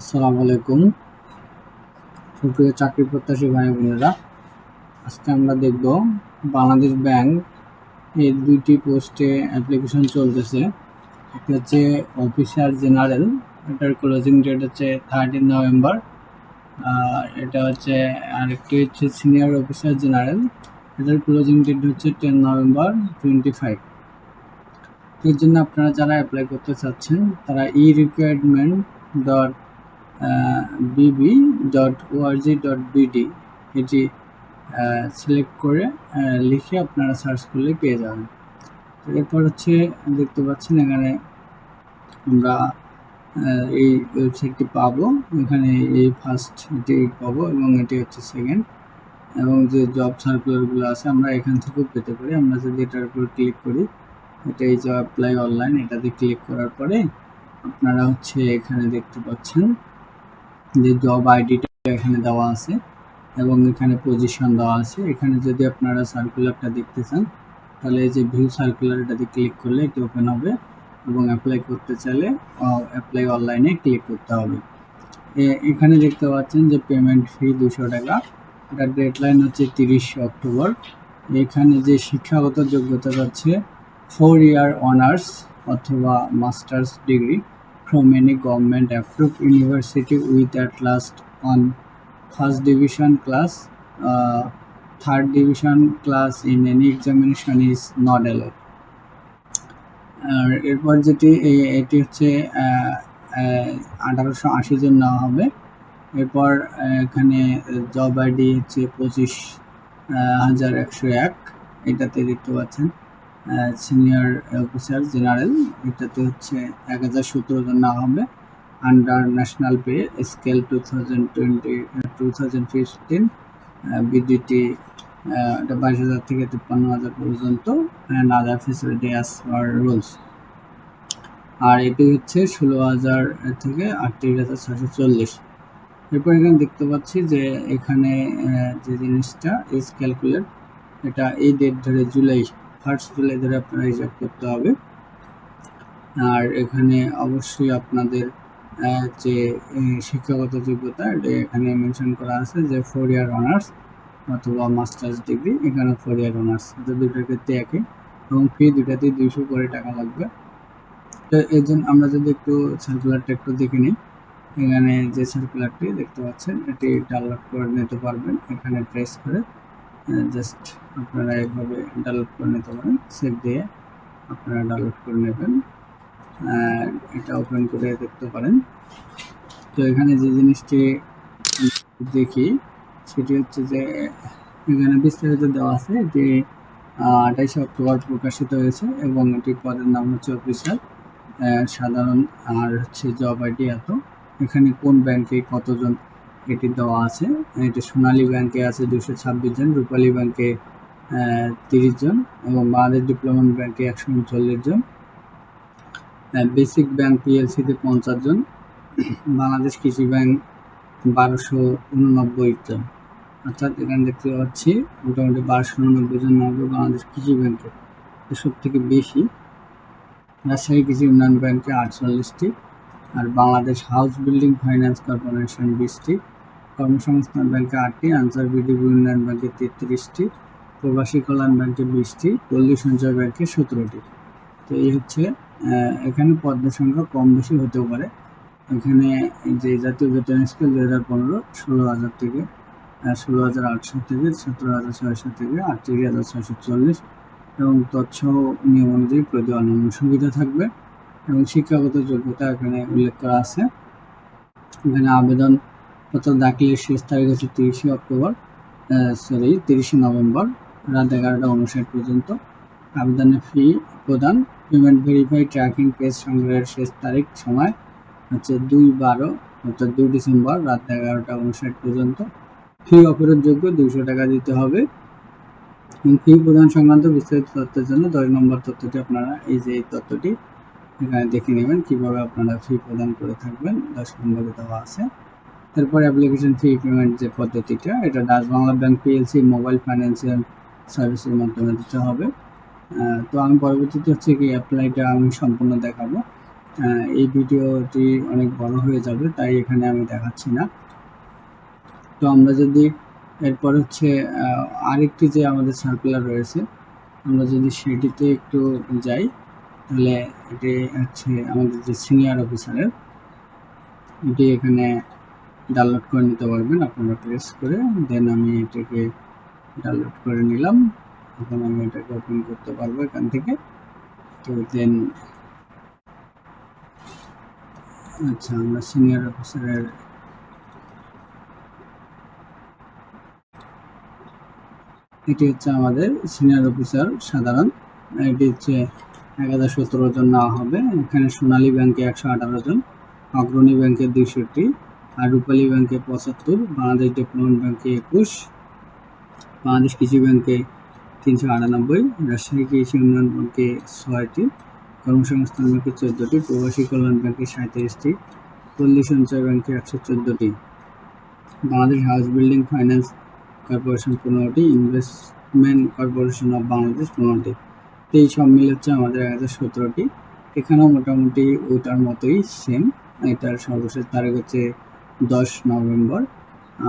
আসসালামু আলাইকুম। সুপ্রিয় চাকরি প্রত্যাশী ভাই বোনেরা, আজকে আমরা দেখব বাংলাদেশ ব্যাংক এই দুইটি পোস্টে অ্যাপ্লিকেশন চলতেছে। একটা হচ্ছে অফিসার জেনারেল এটার ক্লোজিং ডেট হচ্ছে থার্টিন নভেম্বর এটা হচ্ছে, আরেকটি হচ্ছে সিনিয়র অফিসার জেনারেল, এটার ক্লোজিং ডেট হচ্ছে টেন নভেম্বর টোয়েন্টি ফাইভ এর জন্য আপনারা যারা অ্যাপ্লাই করতে চাচ্ছেন, তারা E requirement dot BB dot ORG dot BD এটি সিলেক্ট করে লিখে আপনারা সার্চ করলে পেয়ে যাবেন। এরপর হচ্ছে দেখতে পাচ্ছেন এখানে আমরা এই ওয়েবসাইটটি পাবো। এখানে এই ফার্স্ট এটি পাবো এবং এটি হচ্ছে সেকেন্ড এবং যে জব সার্কুলারগুলো আছে আমরা এখান থেকেও পেতে পারি। আমরা যদি এটার উপর ক্লিক করি, এটা এই যে অ্যাপ্লাই অনলাইন এটাতে ক্লিক করার পরে আপনারা হচ্ছে এখানে দেখতে পাচ্ছেন যে জব আইডিটা এখানে দেওয়া আছে এবং এখানে পজিশন দেওয়া আছে। এখানে যদি আপনারা সার্কুলারটা দেখতে চান, তাহলে এই যে ভিউ সার্কুলার এটাতে ক্লিক করলে এটি ওপেন হবে এবং অ্যাপ্লাই করতে চাইলে অ্যাপ্লাই অনলাইনে ক্লিক করতে হবে। এখানে দেখতে পাচ্ছেন যে পেমেন্ট ফি দুশো টাকা। এটার ডেডলাইন হচ্ছে তিরিশে অক্টোবর। এখানে যে শিক্ষাগত যোগ্যতা হচ্ছে ফোর ইয়ার অনার্স অথবা masters degree from any government approved university with at last on first division class uh, third division class in any examination is not allowed আর এরপর যেটি এটি হচ্ছে আঠারোশো আশি জন নেওয়া হবে এরপর এখানে জব আইডি হচ্ছে পঁচিশ হাজার একশো এক এটাতে দেখতে পাচ্ছেন সিনিয়র অফিসার জেনারেল এটাতে হচ্ছে এক হাজার সতেরো জন নেওয়া হবে। Under national pay scale two thousand twenty two thousand fifteen BDT এটা বাইশ হাজার থেকে তিপ্পান্ন হাজার পর্যন্ত and other facility as per rules আর এটি হচ্ছে ষোলো হাজার থেকে আটত্রিশ হাজার ছশো চল্লিশ। এরপর এখানে দেখতে পাচ্ছি যে এখানে যে জিনিসটা ইজ ক্যালকুলেট এটা এই ডেট ধরে জুলাই। ফার্স্ট জুলাই ধরে আপনারা হিসাব করতে হবে। আর এখানে অবশ্যই আপনাদের যে শিক্ষাগত যোগ্যতা এখানে মেনশন করা আছে যে ফোর ইয়ার অনার্স অথবা মাস্টার্স ডিগ্রি এখানে ফোর ইয়ার অনার্স এটা দুটোর ক্ষেত্রে একই। এবং ফি দুটাতেই দুইশো করে টাকা লাগবে। তো এই জন্য আমরা যদি একটু সার্কুলারটা একটু দেখে নিই, এখানে যে সার্কুলারটি দেখতে পাচ্ছেন, এটি ডাউনলোড করে নিতে পারবেন, এখানে প্রেস করে। জাস্ট আপনারা এইভাবে ডাউনলোড করে নিতে পারেন। সেভ দিয়ে আপনারা ডাউনলোড করে নেবেন। এটা ওপেন করে দেখতে পারেন। তো এখানে যে জিনিসটি দেখি, সেটি হচ্ছে যে এখানে বিস্তারিত দেওয়া আছে এটি আঠাইশে অক্টোবর প্রকাশিত হয়েছে এবং এটি পদের নাম হচ্ছে অফিসার। সাধারণ আর হচ্ছে জব আইডি এত। এখানে কোন ব্যাংকে কতজন এটি দেওয়া আছে। এটি সোনালী ব্যাংকে আছে দুশো ছাব্বিশ জন, রূপালী ব্যাংকে তিরিশ জন এবং বাংলাদেশ ডিপ্লোমেন্ট ব্যাংকে একশো উনচল্লিশ জন। বেসিক ব্যাংক পিএলসিতে পঞ্চাশ জন, বাংলাদেশ কৃষি ব্যাংক বারোশো উননব্বই জন। অর্থাৎ এখানে দেখতে পাচ্ছি মোটামুটি বারোশো উননব্বই জন হবে বাংলাদেশ কৃষি ব্যাংকে সব থেকে বেশি। রাজশাহী কৃষি উন্নয়ন ব্যাংকে আটচল্লিশটি, আর Bangladesh house building finance corporation বিশটি। কর্মসংস্থান ব্যাংকে আটটি, আনসার বিডিবি উন্নয়ন ব্যাংকে তেত্রিশটি, প্রবাসী কল্যাণ ব্যাংকে বিশটি, পল্লী সঞ্চয় ব্যাংকে সতেরোটি। তো এই হচ্ছে এখানে পদের সংখ্যা কম বেশি হতেও পারে। এখানে যে জাতীয় বেতন স্কেল দু হাজার পনেরো, ষোলো হাজার থেকে ষোলো হাজার আটশো থেকে, সতেরো হাজার ছয়শো থেকে, আটত্রিশ হাজার ছয়শো চল্লিশ এবং তৎসহ নিয়ম অনুযায়ী প্রতি অন্যান্য সুবিধা থাকবে। এবং শিক্ষাগত যোগ্যতা এখানে উল্লেখ করা আছে। এখানে আবেদন পত্র দাখিলের শেষ তারিখ হচ্ছে তিরিশে অক্টোবর সরি তিরিশে নভেম্বর, রাত এগারোটা উনষাট পর্যন্ত। আবেদনের ফি প্রদান পেমেন্ট ভেরিফাই ট্র্যাকিং পেজ সংগ্রহের শেষ তারিখ সময় হচ্ছে দুই বারো, অর্থাৎ দুই ডিসেম্বর, রাত এগারোটা উনষাট পর্যন্ত। ফি অপেরণযোগ্য দুইশো টাকা দিতে হবে। ফি প্রদান সংক্রান্ত বিস্তারিত তথ্যের জন্য দশ নম্বর তথ্যটি আপনারা এই যে এই তথ্যটি এখানে দেখে নেবেন, কীভাবে আপনারা ফি প্রদান করে থাকবেন, দশ নম্বরে দেওয়া আছে। তারপর অ্যাপ্লিকেশন ফি পেমেন্ট যে পদ্ধতিটা, এটা Dutch Bangla bank PLC mobile financial সার্ভিসের মাধ্যমে দিতে হবে। তো আমি পরবর্তীতে হচ্ছে কি অ্যাপ্লাইটা আমি সম্পূর্ণ দেখাবো। এই ভিডিওটি অনেক বড় হয়ে যাবে, তাই এখানে আমি দেখাচ্ছি না। তো আমরা যদি এরপর হচ্ছে আরেকটি যে আমাদের সার্কুলার রয়েছে, আমরা যদি সেটিতে একটু যাই, তাহলে এটি হচ্ছে আমাদের যে সিনিয়র অফিসারের এটি এখানে ডাউনলোড করে নিতে পারবেন আপনারা প্রেস করে দেন আমি এটাকে ডাউনলোড করে নিলাম। এখন আমি এটাকে ওপেন করতে পারব এখান থেকে। তো দেন আচ্ছা আমরা সিনিয়র অফিসারের এটি হচ্ছে আমাদের সিনিয়র অফিসার সাধারণ। এটি হচ্ছে এক হাজার সতেরো জন নেওয়া হবে। এখানে সোনালী ব্যাংকে একশো আঠারো জন, অগ্রণী ব্যাংকে দুইশোটি আর রূপালী ব্যাংকে পঁচাত্তর, বাংলাদেশ ডেভেলপমেন্ট ব্যাংকে একুশ, বাংলাদেশ কৃষি ব্যাংকে তিনশো আটানব্বই, রাজশাহী কৃষি উন্নয়ন ব্যাংকে ছয়টি, কর্মসংস্থান ব্যাংকে চোদ্দোটি, প্রবাসী কল্যাণ ব্যাংকে সাঁত্রিশটি পল্লী সঞ্চয় ব্যাংকে একশো চোদ্দোটি, Bangladesh house building finance corporation পনেরোটি, ইনভেস্টমেন্ট কর্পোরেশন অফ বাংলাদেশ পনেরোটি। তো এই সব মিলে হচ্ছে আমাদের এক হাজার সতেরোটি। এখানেও মোটামুটি ওটার মতোই সেম এটার সর্বশেষ তারিখ হচ্ছে দশ নভেম্বর।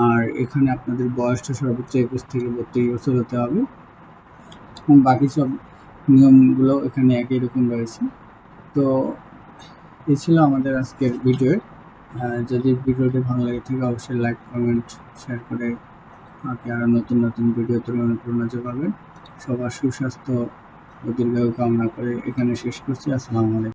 আর এখানে আপনাদের বয়সটা সর্বোচ্চ একুশ থেকে বত্রিশ বছর হতে হবে। এবং বাকি সব নিয়মগুলো এখানে একই রকম রয়েছে। তো এই ছিল আমাদের আজকের ভিডিও। যদি ভিডিওটি ভালো লাগে থাকে, অবশ্যই লাইক কমেন্ট শেয়ার করে আমাকে আরও নতুন নতুন ভিডিও তৈরি অনুপ্রেরণা যোগাবেন। সবার সুস্বাস্থ্য ও দীর্ঘায়ু কামনা করে এখানে শেষ করছি। আসসালামু আলাইকুম।